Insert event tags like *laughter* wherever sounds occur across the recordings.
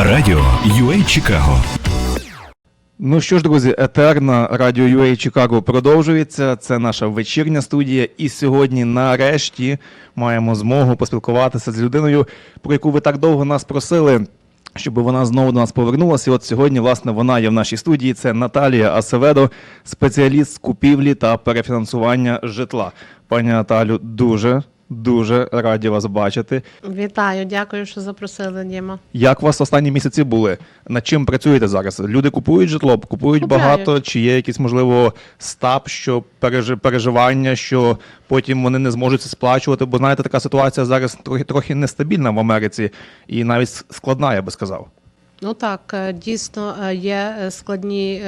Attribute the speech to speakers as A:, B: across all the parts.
A: Радіо UA Чикаго.
B: Ну що ж, друзі, етерна радіо UA Чикаго продовжується. Це наша вечірня студія. І сьогодні, нарешті, маємо змогу поспілкуватися з людиною, про яку ви так довго нас просили. Щоб вона знову до нас повернулася. І от сьогодні, власне, вона є в нашій студії. Це Наталія Асеведо, спеціаліст з купівлі та перефінансування житла. Пані Наталю, дуже дуже раді вас бачити.
C: Вітаю, дякую, що запросили Діма.
B: Як у вас останні місяці були? Над чим працюєте зараз? Люди купують житло, купують
C: Купляють.
B: багато, чи є якісь, можливо, стап, що пережи- переживання, що потім вони не зможуть це сплачувати? Бо знаєте, така ситуація зараз трохи трохи нестабільна в Америці і навіть складна, я би сказав.
C: Ну так, е, дійсно е, є е, складні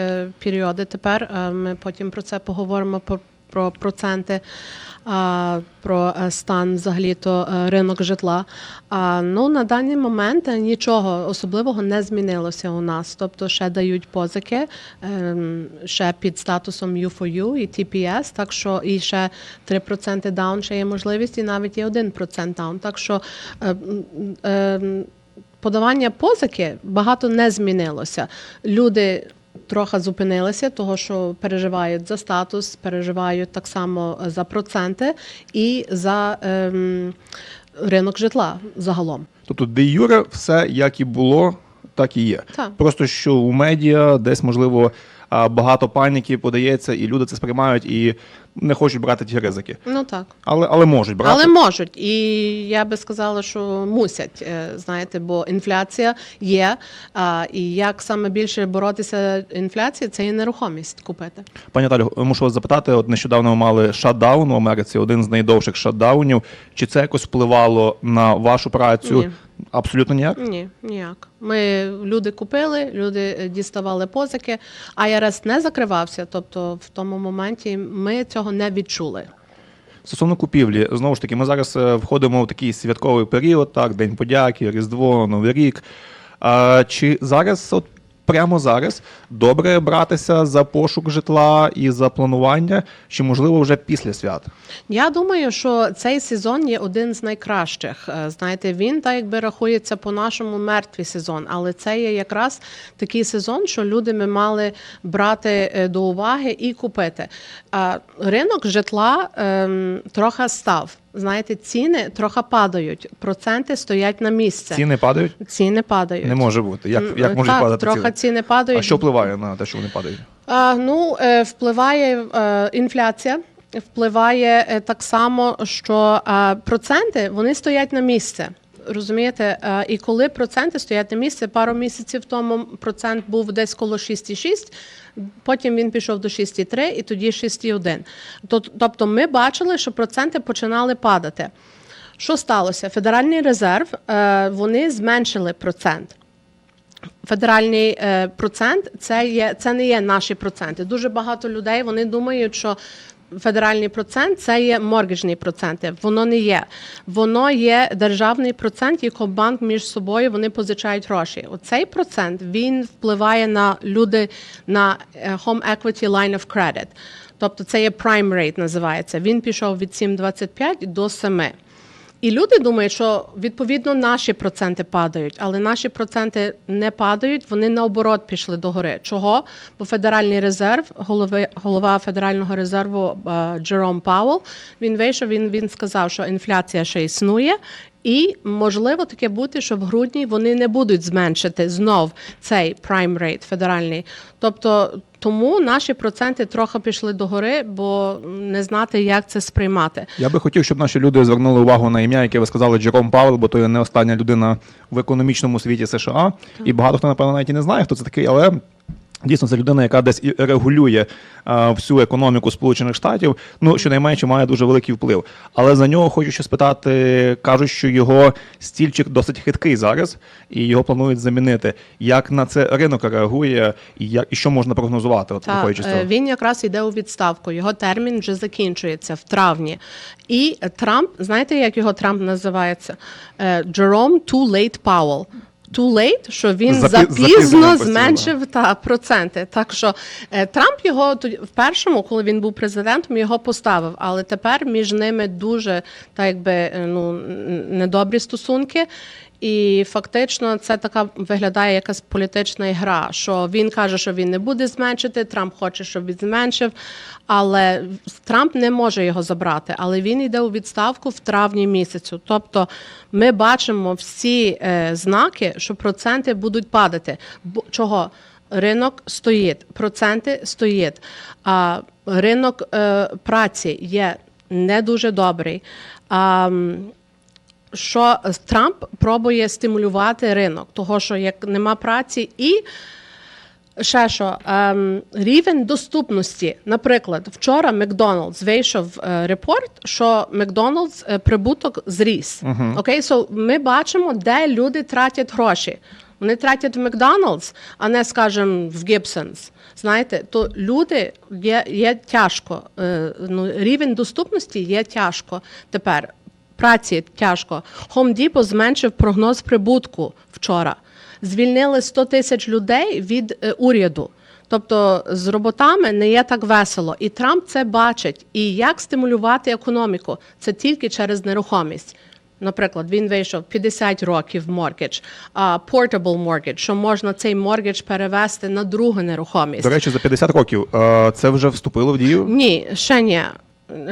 C: періоди. Тепер ми потім про це поговоримо про, про проценти. Про е, стан взагалі то е, ринок житла. Ну на даний момент е, нічого особливого не змінилося у нас. Тобто ще дають позики, ем, ще під статусом U4U і TPS, так що і ще 3% даун ще є можливість, і навіть є 1% даун. Так що ем, подавання позики багато не змінилося. Люди трохи зупинилися, того що переживають за статус, переживають так само за проценти і за ем, ринок житла загалом.
B: Тобто, де юре, все як і було, так і є.
C: Так.
B: Просто що у медіа десь, можливо, багато паніки подається, і люди це сприймають і не хочуть брати ті ризики.
C: Ну так.
B: Але, але можуть брати.
C: Але можуть, і я би сказала, що мусять, е, знаєте, бо інфляція є. А, і як саме більше боротися інфляцією, це і нерухомість купити.
B: Пані Наталю, мушу вас запитати, от нещодавно ми мали шатдаун в Америці, один з найдовших шатдаунів. Чи це якось впливало на вашу працю?
C: Ні.
B: Абсолютно ніяк.
C: Ні, ніяк. Ми люди купили, люди е, діставали позики. IRS не закривався. Тобто, в тому моменті ми цього не відчули.
B: Стосовно купівлі, знову ж таки, ми зараз е, входимо в такий святковий період, так, День подяки, Різдво, Новий рік. А, чи зараз, от прямо зараз, добре братися за пошук житла і за планування, чи можливо вже після свят?
C: Я думаю, що цей сезон є один з найкращих. Е, Знаєте, він так якби рахується по-нашому мертвий сезон, але це є якраз такий сезон, що люди ми мали брати е, до уваги і купити. А Ринок житла ем, трохи став. Знаєте, ціни трохи падають, проценти стоять на місці.
B: Ціни падають?
C: Ціни падають.
B: Не може бути. Як, як можуть
C: так,
B: падати
C: трохи
B: ціни?
C: ціни падають.
B: А що впливає на те, що вони падають?
C: А, ну, е, впливає е, інфляція. Впливає е, так само, що проценти вони стоять на місце. Розумієте, Е, і коли проценти стоять на місце, пару місяців тому процент був десь коло 6,6, потім він пішов до 6,3 і тоді 6,1. Тоб- Тобто ми бачили, що проценти починали падати. Що сталося? Федеральний резерв е, вони зменшили процент. Федеральний е, процент це є це не є наші проценти. Дуже багато людей вони думають, що федеральний процент це є моргіжні проценти. Воно не є. Воно є державний процент, який банк між собою вони позичають гроші. Оцей процент він впливає на люди на е, Home Equity Line of Credit. Тобто це є prime rate називається. Він пішов від 7,25 до 7. І люди думають, що відповідно наші проценти падають, але наші проценти не падають, вони наоборот пішли догори. Чого? Бо Федеральний резерв, голови, голова Федерального резерву е, Джером Пауэлл, він вийшов, він, він сказав, що інфляція ще існує. І можливо таке бути, що в грудні вони не будуть зменшити знов цей prime rate федеральний. Тобто тому наші проценти трохи пішли догори, бо не знати, як це сприймати.
B: Я би хотів, щоб наші люди звернули увагу на ім'я, яке ви сказали Джером Павел, бо то є не остання людина в економічному світі США. І багато хто, напевно, навіть і не знає, хто це такий, але. Дійсно, це людина, яка десь і регулює а, всю економіку Сполучених Штатів, ну щонайменше має дуже великий вплив. Але за нього хочу ще спитати, кажуть, що його стільчик досить хиткий зараз, і його планують замінити. Як на це ринок реагує, і як і що можна прогнозувати? От
C: Так, е, він якраз йде у відставку. Його термін вже закінчується в травні. І Трамп, знаєте, як його Трамп називається? Е, Jerome Too Late Powell. Too late, що він
B: Запі-
C: запізно зменшив та проценти. Так що е, Трамп його в першому, коли він був президентом, його поставив. Але тепер між ними дуже так якби е, ну недобрі стосунки. І фактично це така виглядає якась політична гра, що він каже, що він не буде зменшити. Трамп хоче, щоб він зменшив. Але Трамп не може його забрати. Але він йде у відставку в травні місяцю. Тобто ми бачимо всі е, знаки, що проценти будуть падати. Бо чого? Ринок стоїть, проценти стоїть. А ринок е, праці є не дуже добрий. А, що Трамп пробує стимулювати ринок, того що як нема праці і. Ще що ем, рівень доступності. Наприклад, вчора Макдоналдс вийшов е, репорт, що Макдоналдс е, прибуток зріс. Окей, so ми бачимо, де люди тратять гроші. Вони тратять в Макдоналдс, а не, скажімо, в Гібсонс. Знаєте, то люди є, є тяжко. Е, ну, рівень доступності є тяжко тепер. Праці тяжко. Home Depot зменшив прогноз прибутку вчора. Звільнили 100 тисяч людей від е, уряду. Тобто з роботами не є так весело. І Трамп це бачить. І як стимулювати економіку? Це тільки через нерухомість. Наприклад, він вийшов 50 років mortgage, а portable mortgage, що можна цей mortgage перевести на другу нерухомість.
B: До речі, за 50 років е, це вже вступило в дію.
C: Ні, ще ні.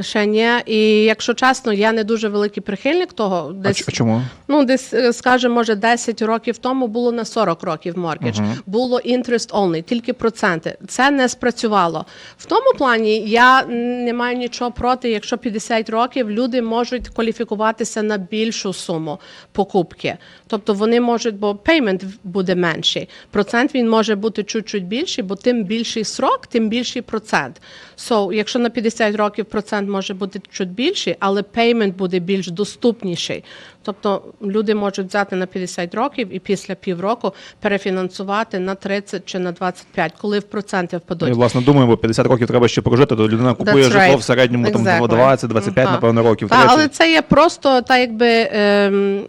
C: Ще ні. І якщо чесно, я не дуже великий прихильник того. Десь
B: ч- чому?
C: Ну, десь, е, скажімо, може, 10 років тому було на 40 років моргідж. Було interest only, тільки проценти. Це не спрацювало. В тому плані я не маю нічого проти, якщо 50 років люди можуть кваліфікуватися на більшу суму покупки. Тобто вони можуть, бо payment буде менший. Процент він може бути чуть-чуть більший, бо тим більший срок, тим більший процент. So, якщо на 50 років процент може бути чуть більший, але пеймент буде більш доступніший. Тобто люди можуть взяти на 50 років і після півроку перефінансувати на 30 чи на 25, коли в проценти впадуть.
B: Ми, власне, думаємо, бо 50 років треба ще прожити, то людина купує
C: right.
B: житло в середньому там
C: Exactly.
B: 20-25,
C: Ага.
B: напевно, років.
C: Та, але це є просто так, якби. Ем,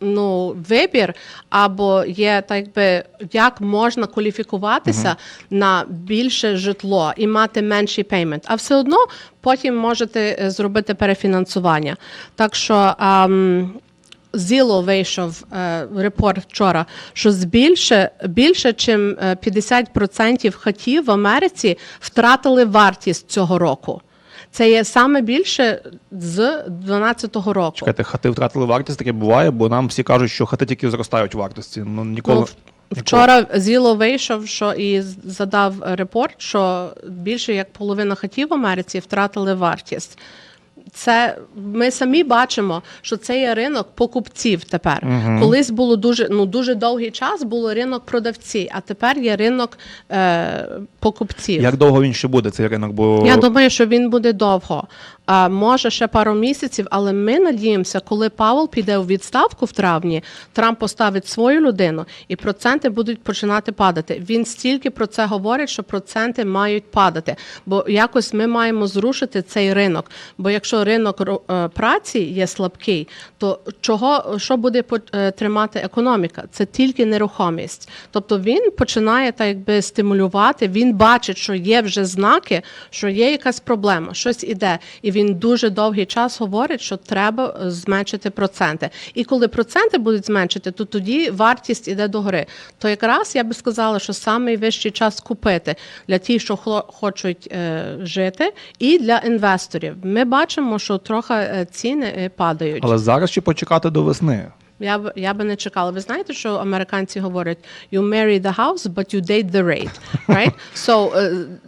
C: Ну, вибір, або є так якби як можна кваліфікуватися на більше житло і мати менший пеймент, а все одно потім можете е, зробити перефінансування. Так що ем, Zillow вийшов е, репорт вчора, що збільше більше, чим е, 50% хатів в Америці втратили вартість цього року. Це є саме більше з 2012 року.
B: Чекайте, хати втратили вартість, таке буває, бо нам всі кажуть, що хати тільки зростають в вартості. Ну, ніколи.
C: Ну, Вчора Зіло вийшов, що і задав репорт, що більше як половина хатів в Америці втратили вартість. Це ми самі бачимо, що це є ринок покупців тепер. Колись було дуже ну дуже довгий час було ринок продавців, а тепер є ринок е, покупців.
B: Як довго він ще буде, цей ринок? Бо
C: Я думаю, що він буде довго. А, може ще пару місяців, але ми надіємося, коли Павел піде у відставку в травні, Трамп поставить свою людину, і проценти будуть починати падати. Він стільки про це говорить, що проценти мають падати. Бо якось ми маємо зрушити цей ринок. Бо якщо ринок е, праці є слабкий, то чого що буде е, тримати економіка? Це тільки нерухомість. Тобто він починає так якби стимулювати. Він бачить, що є вже знаки, що є якась проблема, щось іде, і він дуже довгий час говорить, що треба е, зменшити проценти. І коли проценти будуть зменшити, то тоді вартість іде догори. То якраз я би сказала, що найвищий час купити для тих, що хочуть е, жити, і для інвесторів. Ми бачимо, що трохи е, ціни падають.
B: Але зараз ще почекати до весни.
C: Я б я би не чекала. Ви знаєте, що американці говорять you marry the house, but you date the rate. Right? *laughs* So,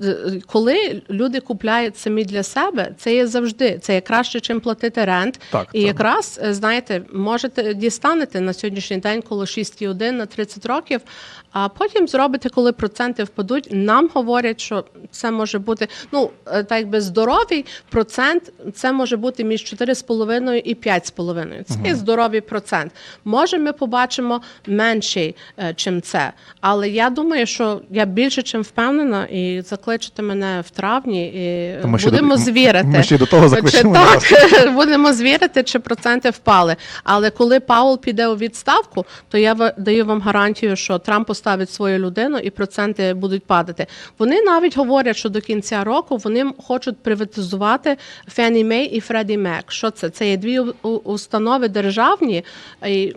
C: е, коли люди купляють самі для себе, це є завжди. Це є краще, чим платити рент.
B: Так,
C: і
B: так.
C: якраз е, знаєте, можете дістанете на сьогоднішній день коло 6,1 на 30 років. А потім зробите, коли проценти впадуть. Нам говорять, що це може бути ну е, так якби здоровий процент. Це може бути між 4,5 і 5,5. Це є здоровий процент. Може, ми побачимо менший, е, чим це. Але я думаю, що я більше чим впевнена, і закличете мене в травні, і
B: ще
C: будемо
B: до-
C: звірити.
B: ми ще до того
C: Чи
B: закличемо
C: так, *laughs* будемо звірити, чи проценти впали. Але коли Паул піде у відставку, то я даю вам гарантію, що Трамп поставить свою людину і проценти будуть падати. Вони навіть говорять, що до кінця року вони хочуть приватизувати Фенні Мей і Фредді Мек. Що це? Це є дві установи державні, і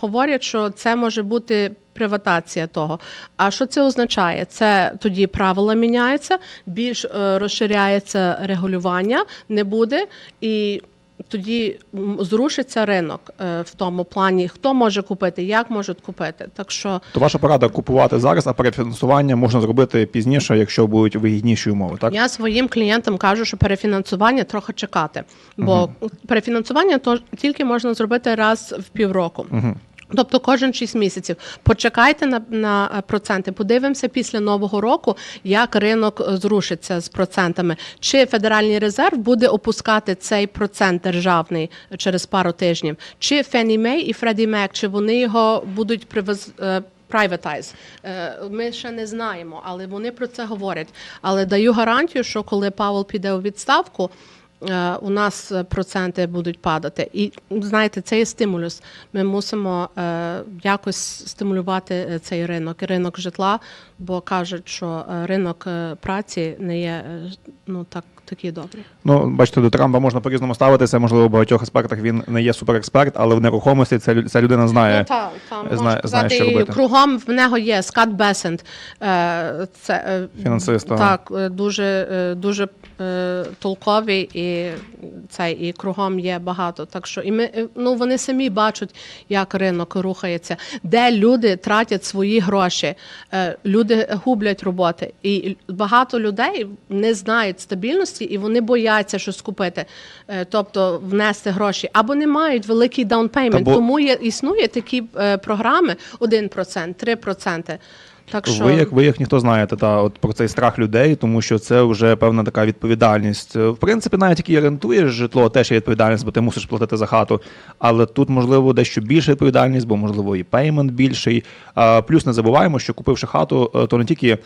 C: говорять, що це може бути приватація того. А що це означає? Це тоді правила міняються, більш е, розширяється регулювання, не буде і. Тоді зрушиться ринок е, в тому плані, хто може купити, як можуть купити. Так що
B: То ваша порада купувати зараз, а перефінансування можна зробити пізніше, якщо будуть вигідніші умови, так?
C: Я своїм клієнтам кажу, що перефінансування трохи чекати, бо перефінансування то тільки можна зробити раз в півроку. Тобто кожен 6 місяців. Почекайте на, на е, проценти. Подивимося після нового року, як ринок е, зрушиться з процентами. Чи Федеральний резерв буде опускати цей процент державний через пару тижнів, чи Fannie Mae і Freddie Mac, чи вони його будуть привез. е, Privatize. Е, Ми ще не знаємо, але вони про це говорять. Але даю гарантію, що коли Павел піде у відставку, е, у нас е, проценти будуть падати. І знаєте, це є стимулюс. Ми мусимо е, якось стимулювати е, цей ринок, ринок житла, бо кажуть, що е, ринок е, праці не є е, ну так такий добрий.
B: Ну, бачите, до Трампа можна по-різному ставитися. Можливо, в багатьох аспектах він не є суперексперт, але в нерухомості ця, ця людина знає.
C: Ну, та, та, можна
B: знає- що робити.
C: кругом в нього є Скат Бесент. Е, Це е,
B: Фінансист.
C: Так, е, дуже, дуже толковий і цей, і кругом є багато. Так що і ми ну вони самі бачать, як ринок рухається, де люди тратять свої гроші, люди гублять роботи. І багато людей не знають стабільності, і вони бояться щось купити, Е, тобто внести гроші, або не мають великий даунпеймент.
B: Бо-
C: Тому є існує такі е, програми 1%, 3%. Так що
B: Ви як ви як ніхто знаєте та от про цей страх людей, тому що це вже певна така відповідальність. В принципі, навіть який орендуєш житло, теж є відповідальність, бо ти мусиш платити за хату. Але тут можливо дещо більша відповідальність, бо можливо і пеймент більший. А, Плюс не забуваємо, що купивши хату, е, то не тільки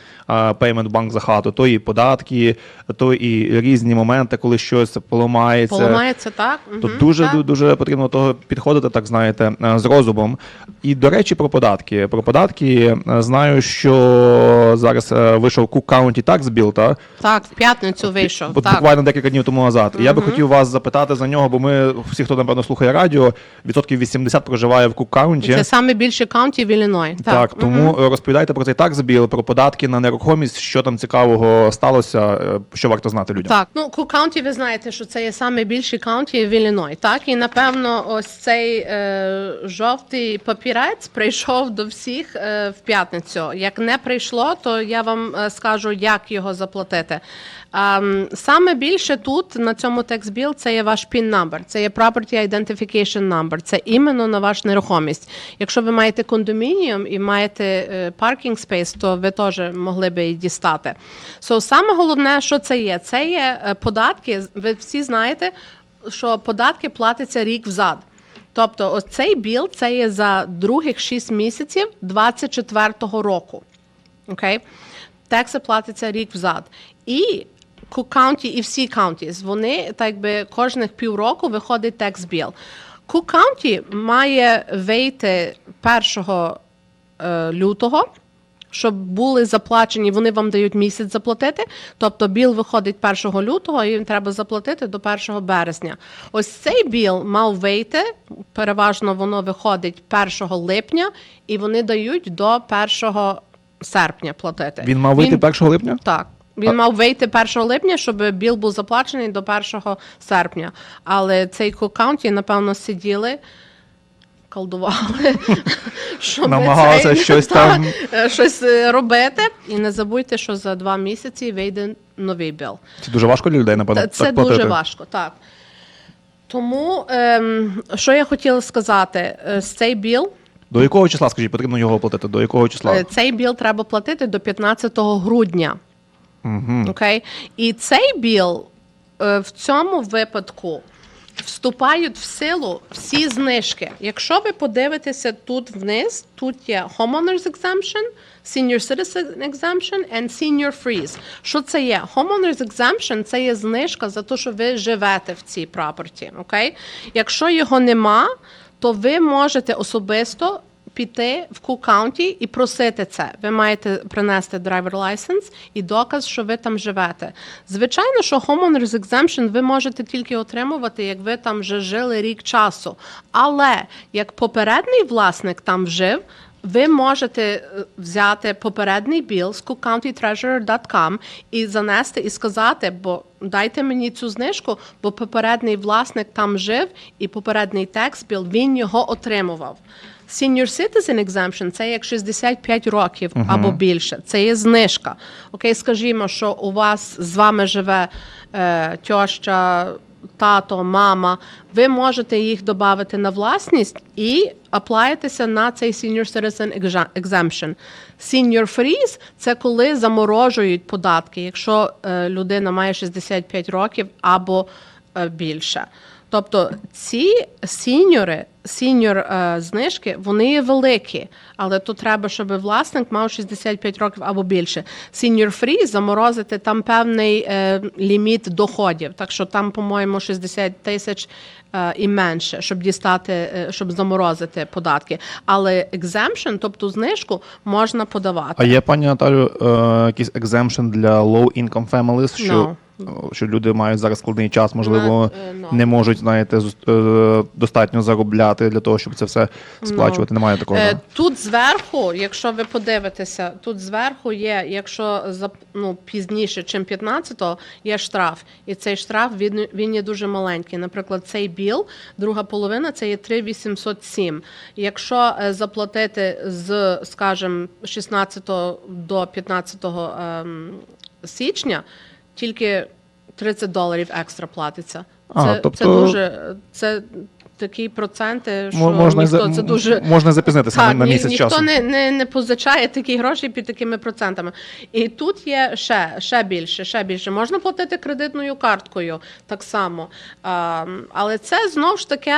B: пеймент банк за хату, то і податки, то і різні моменти, коли щось поламається.
C: поламається так.
B: То
C: Мгм,
B: дуже
C: так.
B: дуже потрібно до того підходити, так знаєте, е, з розумом. І до речі, про податки. Про податки е, знаю, що зараз е, вийшов Cook County Tax Bill, та
C: Так, в п'ятницю вийшов.
B: От
C: так.
B: буквально декілька днів тому назад. І Я би хотів вас запитати за нього, бо ми всі, хто напевно слухає радіо, відсотків 80 проживає в Cook County.
C: Це саме більше каунті в Ілліной.
B: Так, так тому е, розповідайте про цей tax bill, про податки на нерухомість, що там цікавого сталося, е, що варто знати людям.
C: Так, ну Кук Каунті, ви знаєте, що це є саме більший каунті в Ілліной. Так, і напевно, ось цей е, жовтий папірець прийшов до всіх е, в п'ятницю. Як не прийшло, то я вам е, скажу, як його заплатити. Ем, саме більше тут на цьому bill це є ваш PIN number, це є Property Identification Number, це іменно на ваш нерухомість. Якщо ви маєте кондомініум і маєте е, parking space, то ви теж могли би і дістати. So, саме головне, що це є? Це є е, податки. Ви всі знаєте, що податки платяться рік взад. Тобто, ось цей біл це є за других 6 місяців 24-го року. Окей? Текси платиться рік взад. І County і всі counties, вони так би кожних півроку виходить текс біл. County має вийти 1 е, лютого, щоб були заплачені, вони вам дають місяць заплатити. Тобто біл виходить 1 лютого, і їм треба заплатити до 1 березня. Ось цей біл мав вийти. Переважно воно виходить 1 липня, і вони дають до 1 серпня платити.
B: Він мав вийти 1 липня?
C: Так. Він мав вийти 1 липня, щоб біл був заплачений до 1 серпня. Але цей County, напевно, сиділи. Колдували, *laughs* щоб
B: Намагалися щось там-
C: е, щось е, робити. І не забудьте, що за два місяці вийде новий біл.
B: Це дуже важко для людей, напевно.
C: Це
B: так
C: дуже важко, так. Тому, ем, що я хотіла сказати, Е, з цей біл,
B: До якого числа, скажіть, потрібно його оплатити? До якого числа?
C: Цей біл треба платити до 15 грудня.
B: Угу.
C: Окей? І цей біл в цьому випадку вступають в силу всі знижки. Якщо ви подивитеся тут вниз, тут є Homeowners Exemption, Senior Citizen Exemption and Senior Freeze. Що це є? Homeowners Exemption – це є знижка за те, що ви живете в цій прапорті. Окей? Якщо його нема, то ви можете особисто піти в Cook County і просити це. Ви маєте принести driver license і доказ, що ви там живете. Звичайно, що homeowners exemption ви можете тільки отримувати, як ви там вже жили рік часу. Але як попередній власник там жив. Ви можете е, взяти попередній біл з cookcountytreasurer.com і занести і сказати, бо дайте мені цю знижку, бо попередній власник там жив, і попередній текст біл він його отримував. Senior Citizen Exemption – це як 65 років або більше. Це є знижка. Окей, скажімо, що у вас з вами живе е, тьоща, тато, мама. Ви можете їх додати на власність і аплаєтеся на цей Senior Citizen Exemption. Senior Freeze – це коли заморожують податки, якщо е, людина має 65 років або е, більше. Тобто ці сіньори, сіньор е, знижки, вони великі, але тут треба, щоб власник мав 65 років або більше. Сіньор фрі заморозити там певний е, ліміт доходів. Так що там, по-моєму, 60 тисяч е, і менше, щоб дістати, щоб заморозити податки. Але exemption, тобто знижку, можна подавати.
B: А є, пані Наталю, якийсь exemption для low income families, що,
C: No.
B: Що люди мають зараз складний час, можливо,
C: е, no.
B: не можуть, знаєте, е, достатньо заробляти для того, щоб це все сплачувати. Немає такого.
C: Е. Тут зверху, якщо ви подивитеся, тут зверху є, якщо ну, пізніше, чим 15-го, є штраф. І цей штраф він, він є дуже маленький. Наприклад, цей біл, друга половина це є 3,807. Якщо е, заплатити з, скажімо, 16 до 15 ем, січня, тільки 30 доларів екстра платиться. Це,
B: А,
C: це
B: тобто-
C: дуже це такі проценти, що
B: можна,
C: ніхто, це дуже
B: можна запізнитися
C: так,
B: на
C: ні-
B: місяць
C: ніхто
B: часу.
C: не, не, не позичає такі гроші під такими процентами. І тут є ще, ще більше, ще більше. Можна платити кредитною карткою так само. А, але це знову ж таки.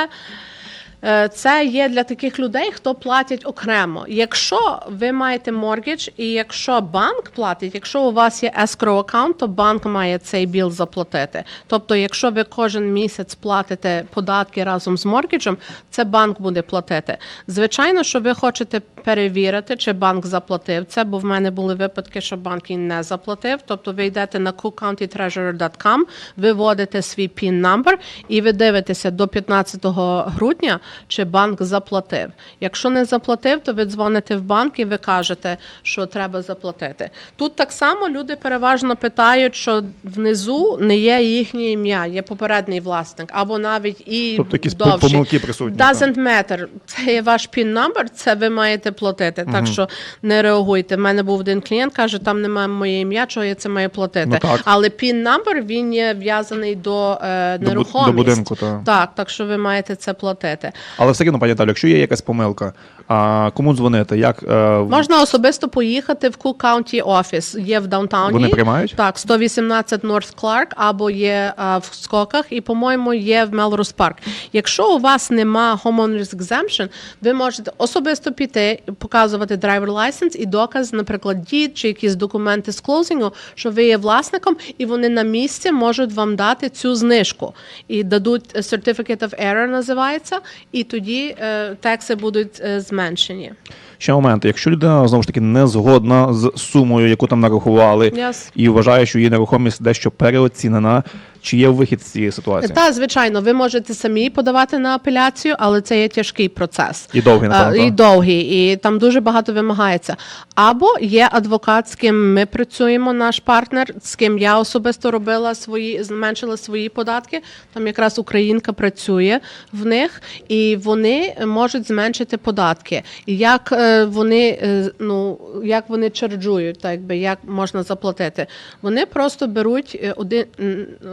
C: Е, Це є для таких людей, хто платять окремо. Якщо ви маєте моргідж, і якщо банк платить, якщо у вас є escrow аккаунт, то банк має цей біл заплатити. Тобто, якщо ви кожен місяць платите податки разом з моргіджем, це банк буде платити. Звичайно, що ви хочете перевірити, чи банк заплатив це, бо в мене були випадки, що банк і не заплатив. Тобто ви йдете на cookcountytreasurer.com, ви вводите свій PIN number і ви дивитеся до 15 грудня, чи банк заплатив. Якщо не заплатив, то ви дзвоните в банк і ви кажете, що треба заплатити. Тут так само люди переважно питають, що внизу не є їхнє ім'я, є попередній власник, або навіть і
B: Тобто якісь
C: довші.
B: помилки присутні,
C: Doesn't matter. Це є ваш PIN number, це ви маєте платити. Так що не реагуйте. У мене був один клієнт, каже, там немає моє ім'я, чого я це маю платити.
B: Ну, так.
C: Але PIN number, він є в'язаний до, е, нерухомість.
B: до будинку, так.
C: так, так що ви маєте це платити.
B: Але все одно, пані якщо є якась помилка, а кому дзвонити? Як е,
C: Можна особисто поїхати в Cook County офіс. Є в даунтауні.
B: Вони приймають?
C: Так, 118 North Clark або є а, в Скоках, і, по-моєму, є в Melrose Park. Якщо у вас нема homeowners exemption, ви можете особисто піти, показувати driver license і доказ, наприклад, дід чи якісь документи з клоузингу, що ви є власником, і вони на місці можуть вам дати цю знижку. І дадуть е, certificate of error, називається, і тоді е, текси будуть е, зменшені.
B: Ще момент? Якщо людина знову ж таки не згодна з сумою, яку там нарахували,
C: Yes.
B: і вважає, що її нерухомість дещо переоцінена, чи є вихід з цієї ситуації?
C: Так, звичайно, ви можете самі подавати на апеляцію, але це є тяжкий процес.
B: І довгий, напевно,
C: І довгий, і там дуже багато вимагається. Або є адвокат, з ким ми працюємо, наш партнер, з ким я особисто робила свої, зменшила свої податки. Там якраз українка працює в них, і вони можуть зменшити податки. Як е, вони е, ну як вони чарджують, так би як можна заплатити? Вони просто беруть е, один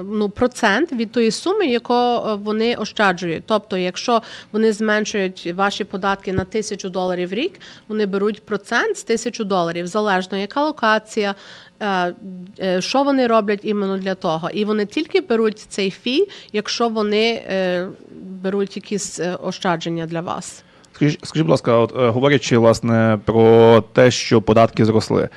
C: ну, процент від тої суми, яку е, вони ощаджують. Тобто, якщо вони зменшують ваші податки на тисячу доларів в рік, вони беруть процент з тисячу доларів, залежно яка локація. Що вони роблять іменно для того, і вони тільки беруть цей фі, якщо вони беруть якісь ощадження для вас.
B: Скажіть, скажіть, будь ласка, от, е, говорячи власне про те, що податки зросли.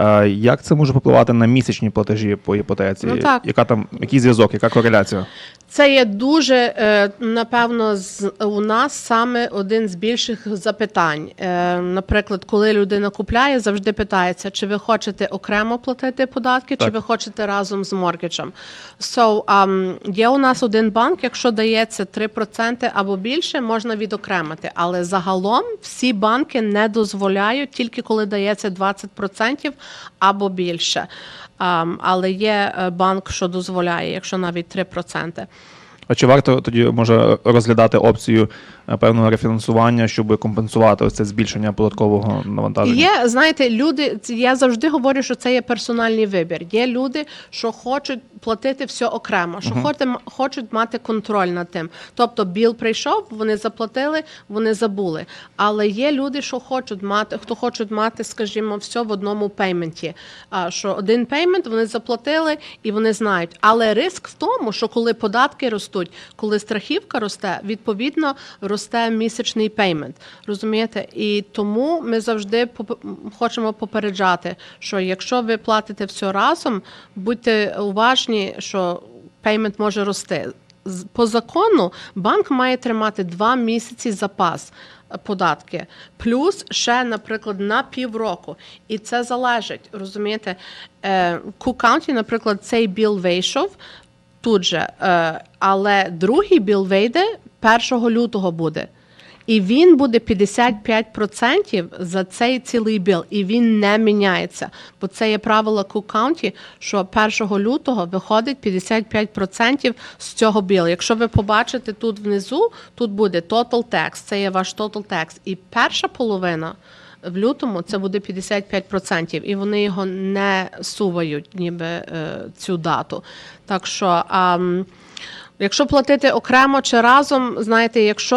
B: Е, Як це може попливати на місячні платежі по іпотеці?
C: Ну, так.
B: Яка там який зв'язок, яка кореляція?
C: Це є дуже е, напевно з у нас саме один з більших запитань. Е, Наприклад, коли людина купляє, завжди питається, чи ви хочете окремо платити податки, чи ви хочете разом з моргіджем. So, um, є у нас один банк, якщо дається 3% або більше, можна відокремити. Але загалом всі банки не дозволяють тільки коли дається 20% або більше. Um, але є е, банк, що дозволяє, якщо навіть 3%.
B: А чи варто тоді може розглядати опцію е, певного рефінансування, щоб компенсувати ось це збільшення податкового навантаження?
C: Є, знаєте, люди. Я завжди говорю, що це є персональний вибір. Є люди, що хочуть платити все окремо, що хочуть, хочуть мати контроль над тим. Тобто біл прийшов, вони заплатили, вони забули. Але є люди, що хочуть мати, хто хочуть мати, скажімо, все в одному пейменті. А що один пеймент вони заплатили і вони знають. Але риск в тому, що коли податки ростуть, коли страхівка росте, відповідно росте місячний пеймент. Розумієте? І тому ми завжди хочемо попереджати, що якщо ви платите все разом, будьте уважні, що пеймент може рости. По закону банк має тримати два місяці запас е, податки, плюс ще, наприклад, на півроку. І це залежить, розумієте? Е, Cook-County, наприклад, цей біл вийшов тут же, е, але другий біл вийде 1 лютого буде. І він буде 55% за цей цілий біл, і він не міняється. Бо це є правило Cook County, що 1 лютого виходить 55% з цього білу. Якщо ви побачите тут внизу, тут буде total tax, це є ваш total tax. І перша половина в лютому це буде 55%, і вони його не сувають, ніби е, цю дату. Так що. ам, Якщо платити окремо чи разом, знаєте, якщо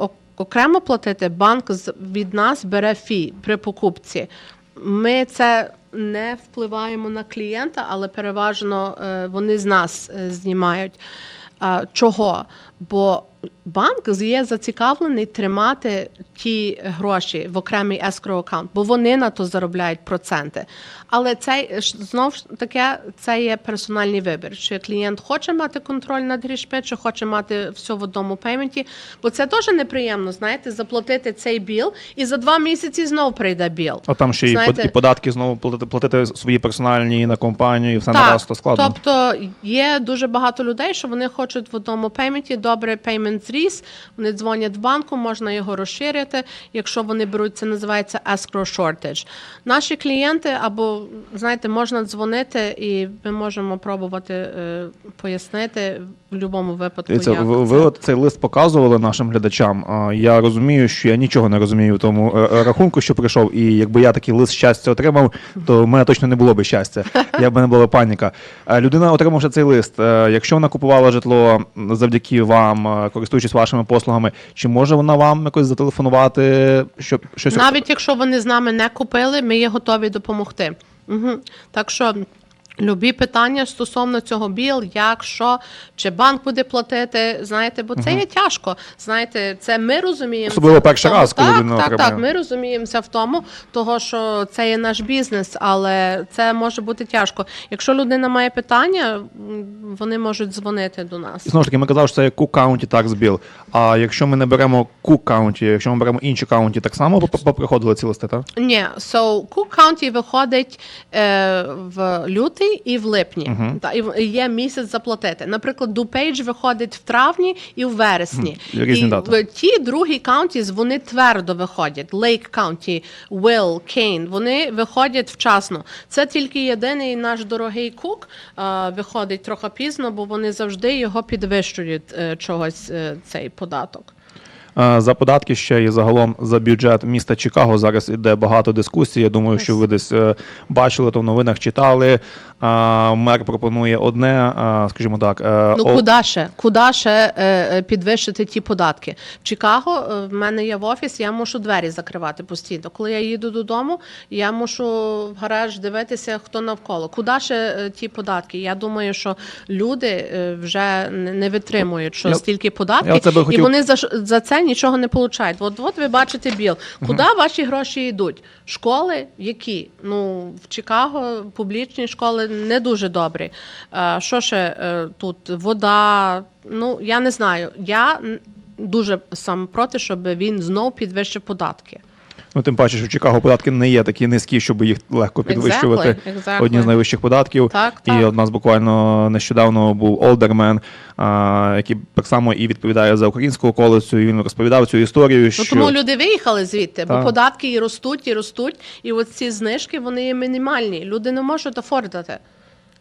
C: е, окремо платити, банк від нас бере фі при покупці. Ми це не впливаємо на клієнта, але переважно е, вони з нас знімають. Чого? Бо банк є зацікавлений тримати ті гроші в окремий escrow аккаунт, бо вони на то заробляють проценти. Але це ж знову ж таке, це є персональний вибір. Чи клієнт хоче мати контроль над грішми, чи хоче мати все в одному пейменті. Бо це теж неприємно, знаєте, заплатити цей біл, і за два місяці знов прийде біл.
B: А там ще
C: Знаєте,
B: і податки знову платити, платити свої персональні на компанію, і все на раз то складно.
C: Тобто є дуже багато людей, що вони хочуть в одному пейменті. Добре, пеймент зріс. Вони дзвонять в банку, можна його розширити. Якщо вони беруть, це називається escrow shortage. Наші клієнти або знаєте, можна дзвонити, і ми можемо пробувати е, пояснити в будь-якому випадку. Як
B: ви,
C: це.
B: ви от цей лист показували нашим глядачам. Я розумію, що я нічого не розумію в тому е, е, рахунку, що прийшов. І якби я такий лист щастя отримав, то в мене точно не було би щастя. Я б не була паніка. Е, Людина, отримавши цей лист, якщо вона купувала житло завдяки вам, е, користуючись вашими послугами, чи може вона вам якось зателефонувати, щоб щось
C: Навіть якщо вони з нами не купили, ми є готові допомогти. Угу. Так що. Любі питання стосовно цього біл, як що, чи банк буде платити, знаєте, бо це є тяжко. Знаєте, це ми розуміємо.
B: Особливо перший раз, коли
C: так,
B: людина
C: так,
B: отримує.
C: так, ми розуміємося в тому, того що це є наш бізнес, але це може бути тяжко. Якщо людина має питання, вони можуть дзвонити до нас.
B: І знову ж таки, ми казали, що це є Cook County Tax Bill. А якщо ми не беремо Cook County, якщо ми беремо інші каунті, так само поп- поприходили ці листи, так?
C: Ні, so Cook County виходить е, в лютий і в липні. Та, і в- і є місяць заплатити. Наприклад, DuPage виходить в травні і в вересні.
B: Мгм. Різні
C: і
B: дати.
C: ті другі counties, вони твердо виходять. Lake County, Will, Kane, вони виходять вчасно. Це тільки єдиний наш дорогий Кук е, виходить трохи пізно, бо вони завжди його підвищують е, чогось е, цей податок.
B: За податки ще і загалом за бюджет міста Чикаго зараз іде багато дискусій. Я думаю, що ви десь бачили то в новинах, читали. Е, Мер пропонує одне, скажімо так. е,
C: Ну
B: о-
C: куди ще? Куди ще е, е, підвищити ті податки? В Чикаго в мене є в офіс, я мушу двері закривати постійно. Коли я їду додому, я мушу в гараж дивитися, хто навколо. Куди ще ті податки? Я думаю, що люди вже не витримують, що
B: Я-
C: стільки податків, і
B: хотів-
C: вони за, за це нічого не получають. От, от ви бачите біл. Куди ваші гроші йдуть? Школи які? Ну, в Чикаго публічні школи не дуже добрі. Е, що ще е, тут? Вода. Ну, я не знаю. Я дуже сам проти, щоб він знов підвищив податки.
B: Ну, тим паче, що в Чикаго податки не є такі низькі, щоб їх легко підвищувати.
C: Exactly, exactly.
B: Одні з найвищих податків.
C: Так,
B: І
C: так.
B: от нас буквально нещодавно був Олдермен, а, який так само і відповідає за українську околицю. І він розповідав цю історію.
C: Ну,
B: що
C: тому люди виїхали звідти, бо податки і ростуть, і ростуть, і от ці знижки вони є мінімальні. Люди не можуть офордити.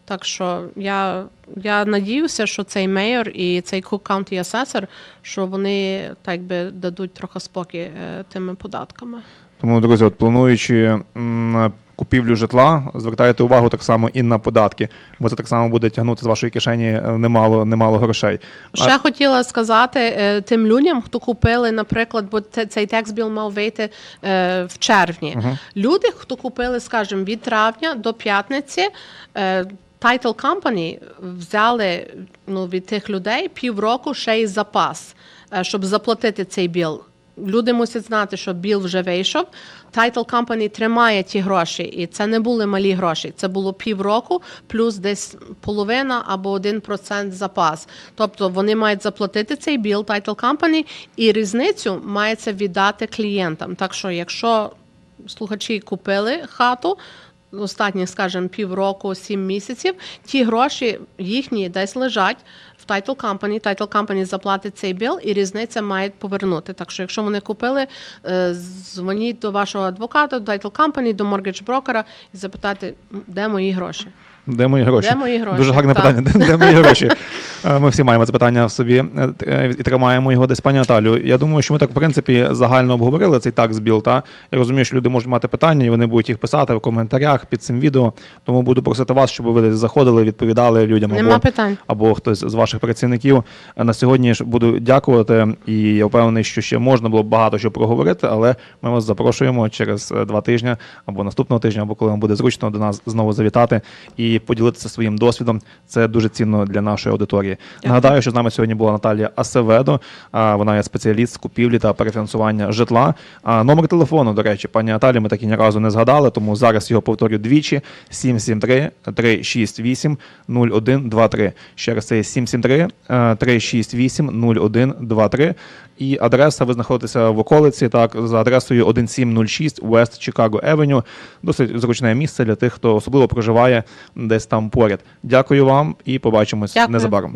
C: Так що я, я надіюся, що цей мейор і цей Cook County Assessor, що вони так би дадуть трохи спокій е, тими податками.
B: Тому, друзі, от плануючи на купівлю житла, звертайте увагу так само і на податки, бо це так само буде тягнути з вашої кишені е, немало, немало грошей.
C: Ще хотіла сказати е, тим людям, хто купили, наприклад, бо це- цей текст-біл мав вийти е, в червні. Люди, хто купили, скажімо, від травня до п'ятниці. Title Company взяли ну, від тих людей півроку ще й запас, щоб заплатити цей біл. Люди мусять знати, що біл вже вийшов. Title Company тримає ті гроші, і це не були малі гроші. Це було півроку, плюс десь половина або один процент запас. Тобто вони мають заплатити цей біл Title Company, і різницю мається віддати клієнтам. Так що, якщо слухачі купили хату. Останні, скажімо, півроку, сім місяців, ті гроші їхні десь лежать в Title Company. Title Company заплатить цей біл і різниця мають повернути. Так що, якщо вони купили, е, дзвоніть до вашого адвоката, до Title Company, до mortgage брокера і запитати, де мої гроші.
B: Де мої гроші?
C: Де мої гроші?
B: Дуже гарне
C: Так.
B: питання. Де, де мої гроші? *laughs* Е, Ми всі маємо це питання в собі е, е, і тримаємо його десь, пані Наталю. Я думаю, що ми так, в принципі, загально обговорили цей такс біл. Та я розумію, що люди можуть мати питання, і вони будуть їх писати в коментарях під цим відео. Тому буду просити вас, щоб ви десь заходили, відповідали людям
C: Нема
B: або,
C: питань.
B: або хтось з ваших працівників. На сьогодні ж буду дякувати, і я впевнений, що ще можна було б багато що проговорити, але ми вас запрошуємо через два тижні або наступного тижня, або коли вам буде зручно до нас знову завітати і поділитися своїм досвідом. Це дуже цінно для нашої аудиторії. Нагадаю, що з нами сьогодні була Наталія Асеведо. Вона є спеціаліст з купівлі та перефінансування житла. Номер телефону, до речі, пані Наталі, ми так і ні разу не згадали, тому зараз його повторю двічі: 773 368 0123. Ще раз це 773 е, 368 0123. І адреса ви знаходитеся в околиці, так, за адресою 1706 West Chicago Avenue. Досить зручне місце для тих, хто особливо проживає десь там поряд. Дякую вам і побачимось
C: Дякую.
B: незабаром.